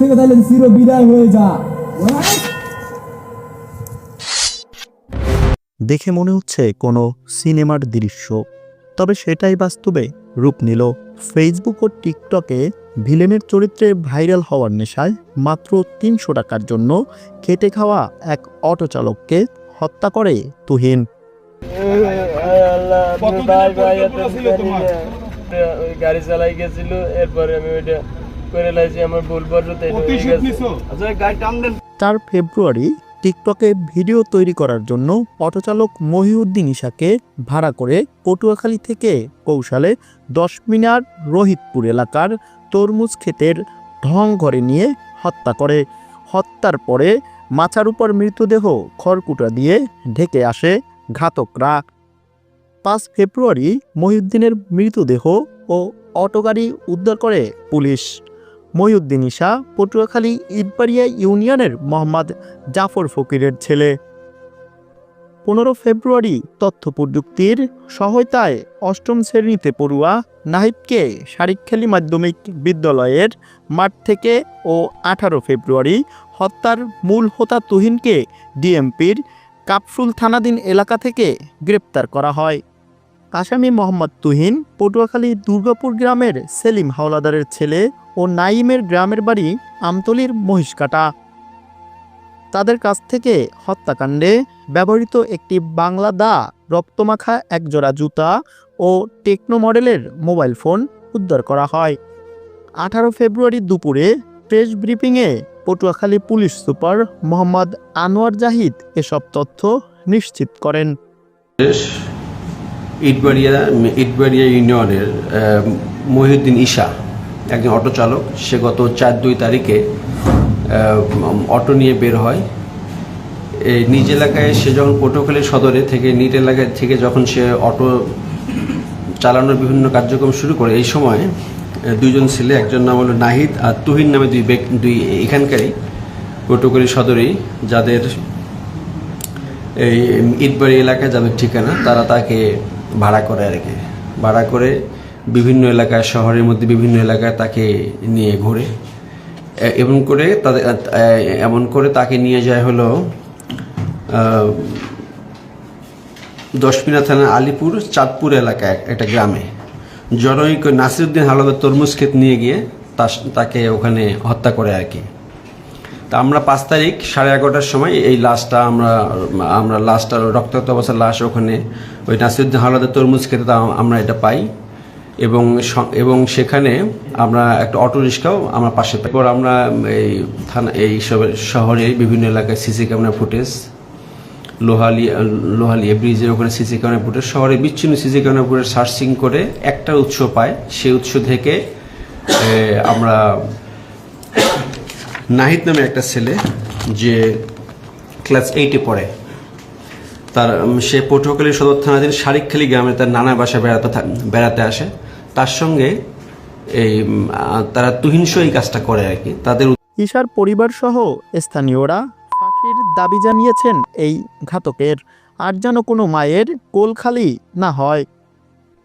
থেকে তাহলে চির বিদায় হয়ে যা। দেখে মনে হচ্ছে কোনো সিনেমার দৃশ্য তবে সেটাই বাস্তবে রূপ নিল ফেসবুক ও টিকটকে ভিলেনের চরিত্রে ভাইরাল হওয়ার নেশায় মাত্র তিনশো টাকার জন্য খেটে খাওয়া এক অটো চালককে হত্যা করে তুহিন। গাড়ি চালাই গেছিল এরপরে আমি ওইটা করে লাইছি আমার। আচ্ছা টান দেন। ফেব্রুয়ারি টিকটকে ভিডিও তৈরি করার জন্য অটোচালক মহিউদ্দিন ইশাকে ভাড়া করে পটুয়াখালী থেকে কৌশলে দশ মিনার রোহিতপুর এলাকার তরমুজ ক্ষেতের ঢং ঘরে নিয়ে হত্যা করে। হত্যার পরে মাথার উপর মৃতদেহ খড়কুটা দিয়ে ঢেকে আসে ঘাতকরা। পাঁচ ফেব্রুয়ারি মহিউদ্দিনের মৃতদেহ ও অটোগাড়ি উদ্ধার করে পুলিশ। মহিউদ্দিন ইশা পটুয়াখালী ইটবাড়িয়া ইউনিয়নের মোহাম্মদ জাফর ফকিরের ছেলে। পনেরো ফেব্রুয়ারি তথ্য প্রযুক্তির সহায়তায় অষ্টম শ্রেণীতে পড়ুয়া নাহিদকে শারিকখালী মাধ্যমিক বিদ্যালয়ের মাঠ থেকে ও আঠারো ফেব্রুয়ারি হত্যার মূল হোতা তুহিনকে ডিএমপির কাপফুল থানাধীন এলাকা থেকে গ্রেপ্তার করা হয়। আসামি মোহাম্মদ তুহিন, পটুয়াখালী দুর্গাপুর গ্রামের সেলিম হাওলাদারের ছেলে ও নাইমের গ্রামের বাড়ি আমতলির মহিষকাটা। তাদের কাছ থেকে হত্যাকাণ্ডে ব্যবহৃত একটি বাংলা দা, রক্তমাখা একজোড়া জুতা ও টেকনো মডেলের মোবাইল ফোন উদ্ধার করা হয়। আঠারো ফেব্রুয়ারি দুপুরে প্রেস ব্রিফিংয়ে পটুয়াখালী পুলিশ সুপার মোহাম্মদ আনোয়ার জাহিদ এসব তথ্য নিশ্চিত করেন। ইটবাড়িয়া ইটবাড়িয়া ইউনিয়নের মহিউদ্দিন ঈশা, একজন অটো চালক, সে গত চার দুই তারিখে অটো নিয়ে বের হয়। এই নিজ এলাকায় সে যখন পটুয়াখালী সদরে থেকে নিট এলাকায় থেকে যখন সে অটো চালানোর বিভিন্ন কার্যক্রম শুরু করে, এই সময় দুইজন ছেলে, একজন নাম হলো নাহিদ আর তুহিন নামে দুই দুই এখানকারই পটুয়াখালী সদরেই, যাদের এই ইটবাড়ি এলাকায় যাদের ঠিকানা, তারা তাকে ভাড়া করে আর কি। ভাড়া করে বিভিন্ন এলাকায়, শহরের মধ্যে বিভিন্ন এলাকায় তাকে নিয়ে ঘোরে। এমন করে তাদের এমন করে তাকে নিয়ে যায় হলো দশমিনা থানা আলিপুর, চাঁদপুর এলাকায় একটা গ্রামে। জনৈক নাসিরুদ্দিন হালদার তরমুজ ক্ষেত নিয়ে গিয়ে তাকে ওখানে হত্যা করে আর কি। তা আমরা পাঁচ তারিখ সাড়ে এগারোটার সময় এই লাশটা আমরা আমরা লাশটা রক্তাক্ত অবস্থার লাশ ওখানে ওই নাসিরুদ্দিন হাওলাদার তরমুজ খেতে আমরা এটা পাই। এবং এবং সেখানে আমরা একটা অটো রিক্সাও আমরা পাশে পাই। এরপর আমরা এই থানা, এই শহরে বিভিন্ন এলাকায় সিসি ক্যামেরা ফুটেজ, লোহালি লোহালিয়া ব্রিজের ওখানে সিসি ক্যামেরা ফুটেজ, শহরে বিচ্ছিন্ন সিসি ক্যামেরা ফুটেজ সার্চিং করে একটা উৎস পাই সেই উৎস থেকে আমরা নাহিদ নামে একটা ছেলে যে ক্লাস এইটে পড়ে। তার সে পটুয়াখালী সদর থানাধীন শারিকখালী গ্রামে তার নানা বাসা বেড়াতে বেড়াতে আসে। তার সঙ্গে এই তারা তুহিনস এই কাজটা করে আর কি। তাদের ঈশার পরিবার সহ স্থানীয়রা ফাঁসির দাবি জানিয়েছেন এই ঘাতকের। আর যেন কোনো মায়ের কোল খালি না হয়।